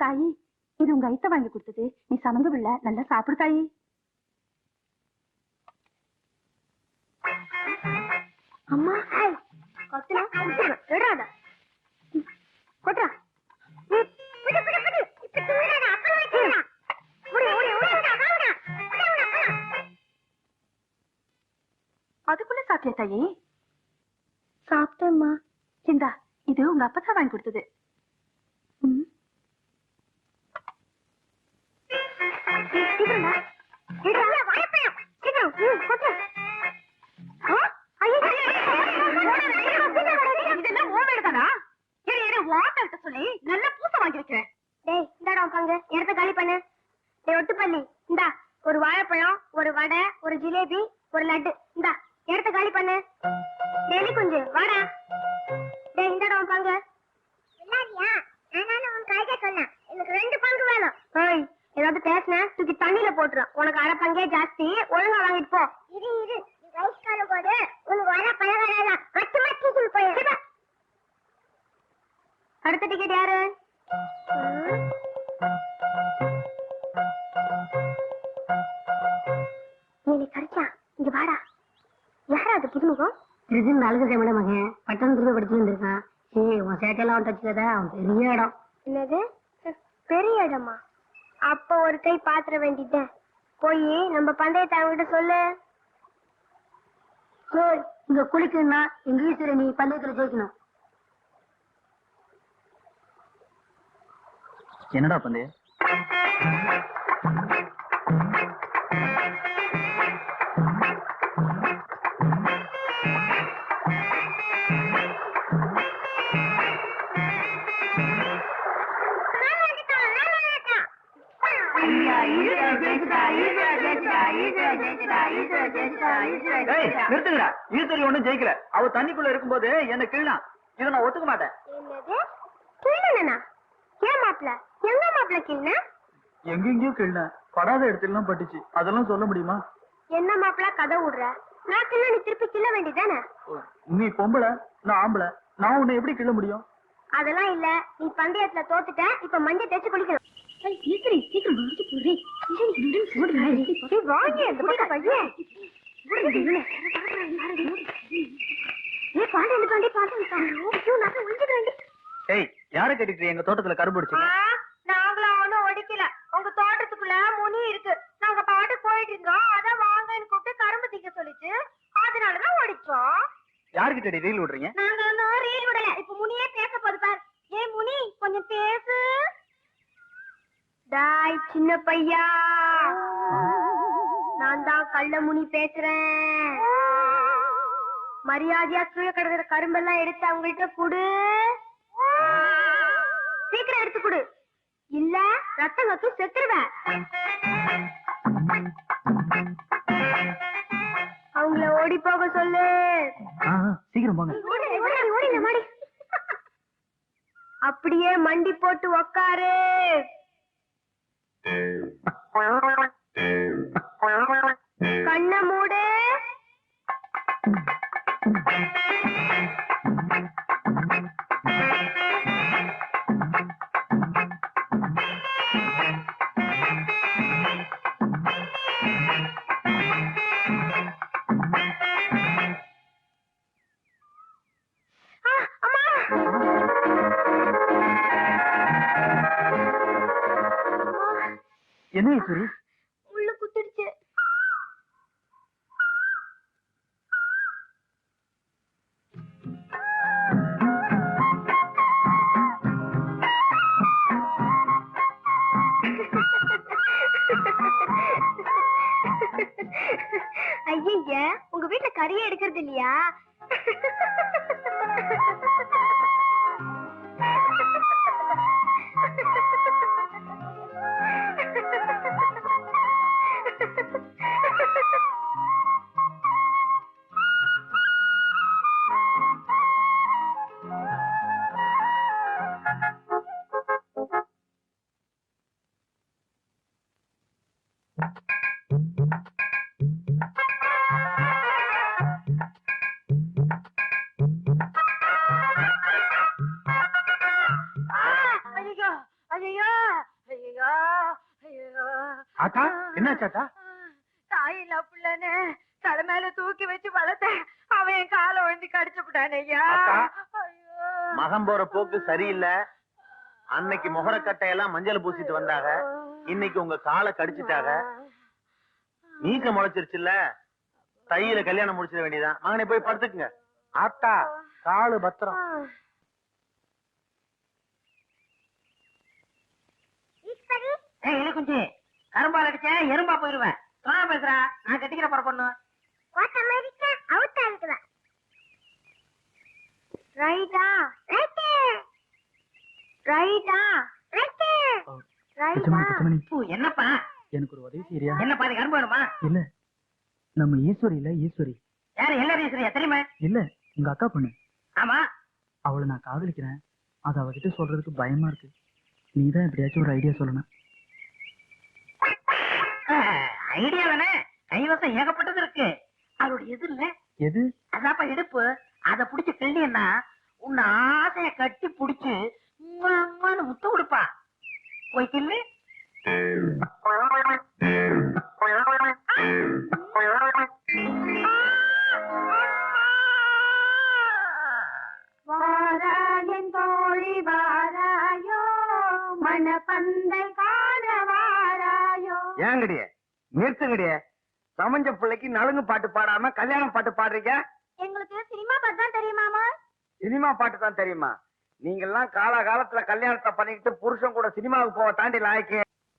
தாயி இது உங்க ஐத்த வாங்கி கொடுத்தது. நீ சமந்து பிள்ளை நல்லா சாப்பிடு தாயி. அம்மா கொத்துனா விடாத கொட்டுறா அதுக்குள்ள சாப்பிட்டியா தாயி? சாப்பிட்டேம்மா. இந்தா இது உங்க அப்பா வாங்கி கொடுத்தது ம். சீக்கிரம்டா சீக்கிரம் வாழைப்பழம் சீக்கிரம் ம், கொட்டு ஆ? ஐயோ, இதெல்லாம் உன் வீடுதானா? இரு, இரு, உன் ஆத்தாள்கிட்ட சொல்லி நல்ல பூச வாங்கி டேய் இந்தாடா உன் பங்கு காலி பண்ணு டேய் ஒட்டுப்பள்ளி இந்தா ஒரு வாழைப்பழம் ஒரு வடை ஒரு ஜிலேபி ஒரு லட்டு இந்தா இடத்த காலி பண்ணு டெய்லி குஞ்சு வாடா டேய் இந்தாடா உன் பங்கு இல்லாதியா நான் உன் கையில சொன்னேன் எனக்கு ரெண்டு பங்கு வேணும் ஏய் ஏதாவது பேசுன தூக்கி தண்ணியில போட்டுரும். உனக்கு அரை பங்கே ஜாஸ்தி. ஒழுங்கா வாங்கிட்டு போ. இரு இரு. வயசுக்கார போது உனக்கு வர பலகாரம் மட்டு மட்டு போயிரு அடுத்த டிக்கெட் யாரு? நீ கரிச்சா இங்க வாடா. யாரா அது புதுமுகம்? திருச்சி அழுகு சேமட மகன். பட்டம் திரும்ப படிச்சு வந்திருக்கான். ஏய் உன் சேட்டையெல்லாம் அவன் அவன் பெரிய இடம். என்னது? பெரிய இடமா? அப்ப ஒரு கை பாத்திர வேண்டிட்டேன் போய் நம்ம பந்தயத்தை அவங்ககிட்ட சொல்லு. ஏய், இங்க குளிக்கணும்னா எங்க ஈஸ்வர நீ பந்தயத்துல ஜெயிக்கணும். என்னடா பந்தே நிறுத்துங்கடா ஈஸ்வரி ஒண்ணும் ஜெயிக்கல. அவ தண்ணிக்குள்ள இருக்கும்போது என்ன கிள்ளலாம் இதை நான் ஒத்துக்க மாட்டேன். கிள்ளனா ஏன் மாப்பிள? எங்க மாப்பிள கிள்ளன எங்கெங்கயோ கிள்ள படாத இடத்துல பட்டுச்சு. அதெல்லாம் சொல்ல முடியுமா? என்ன மாப்பிள? கதை விடுற. நான் கிள்ள நீ திருப்பி கிள்ள வேண்டியதானே நீ பொம்பளை நான் ஆம்பளை. நான் உன்னை எப்படி கிள்ள முடியும்? அதெல்லாம் இல்ல. நீ பந்தயத்துல தோத்துட்ட இப்ப மஞ்சள் தேய்ச்சு குளிக்கணும் ஏய், வாங்க, இந்த பக்கம் பையன். ஏய். ஏய் யார கேட்டுட்டு எங்க தோட்டத்துல கரும்பு நாங்களாம் ஒண்ணும் ஒடிக்கல. உங்க தோட்டத்துக்குள்ள முனி இருக்கு. நாங்க பாட்டுக்கு போயிட்டு இருந்தோம் அதான் வாங்கன்னு கூப்பிட்டு கரும்பு திக்க சொல்லிச்சு அதனாலதான் ஒடிச்சோம். யாருக்கிட்ட ரீல் விடுறீங்க? நாங்க ஒன்னும் ரீல் விடல. இப்ப முனியே பேச போது பார். ஏ முனி கொஞ்சம் பேசு. டாய் சின்ன பையா. நான் தான் கள்ள முனி பேசுறேன் மரியாதையா கீழே கிடக்குற கரும்பெல்லாம் எடுத்து அவங்கள்ட்ட குடு. சீக்கிரம் எடுத்து குடு. இல்ல ரத்தம் கத்து செத்துருவேன். அவங்கள ஓடி போக சொல்லு. சீக்கிரம் போங்க. அப்படியே மண்டி போட்டு உக்காரு. என்ன ஈஸ்வரி உள்ள குத்திடுச்சு. ஐயா உங்க வீட்டுல கறியே எடுக்கிறது இல்லையா? ஆத்தா என்னாச்சாத்தா தாயில்லா புள்ளனே தலை மேல தூக்கி வச்சு வளர்த்தேன். அவன் என் காலை வந்து கடிச்சு விட்டானே ஐயா. மகம் போற போக்கு சரியில்லை. அன்னைக்கு முகரக்கட்டையெல்லாம் மஞ்சள் பூசிட்டு வந்தாங்க. இன்னைக்கு உங்க காலை கடிச்சிட்டாங்க. நீக்க முளைச்சிருச்சுல்ல? தையில கல்யாணம் முடிச்சிட வேண்டியதான் மகனை போய் படுத்துக்குங்க. ஆத்தா காலு பத்திரம். ஈஸ்வரி? ஏய் இல்லை அடிச்சேன் எறும்பா போயிருவேன். சொன்னா பேசுறா. நான் கட்டிக்கிற போற பொண்ணு. வாட் அமெரிக்கா அவுட் ரைட்டா ரைட்டு ரைட்டா ரைட்டு ரைட்டா பூ, என்னப்பா? எனக்கு ஒரு உதவி செய்யறியா என்ன பாதி கரும்பு வேணுமா இல்ல. நம்ம ஈஸ்வரி இல்ல ஈஸ்வரி. யாரு எல்லாரும் ஈஸ்வரியா தெரியுமா? இல்ல உங்க அக்கா பொண்ணு. ஆமா. அவளை நான் காதலிக்கிறேன். அது அவகிட்ட சொல்றதுக்கு பயமா இருக்கு. நீதான் எப்படியாச்சும் ஒரு ஐடியா சொல்லணும். ஐடியா தானே? கைவசம் ஏகப்பட்டது இருக்கு. அவரோட எது இல்ல? எது? அதாப்பா இடுப்பு அத புடிச்சு கிள்ளியன்னா உன்னை ஆசைய கட்டி புடிச்சு முத்த கொடுப்பா. போய் கிள்ளு. வாராயன் தோழி வாராயோ. மணப்பந்தை காண வாராயோ. ஏங்கடியே நிறுத்துங்கடியே சமஞ்ச பிள்ளைக்கு நலுங்கு பாட்டு பாடாம கல்யாணம் பாட்டு பாடுறீங்க? எங்களுக்கு சினிமா பார்த்தா தெரியுமாமா சினிமா பாட்டு தான் தெரியுமா? நீங்க எல்லாம் காலகாலத்துல கல்யாணத்தை பண்ணிக்கிட்டு புருஷன் கூட சினிமாவுக்கு போக தாண்டி லாய்க்கு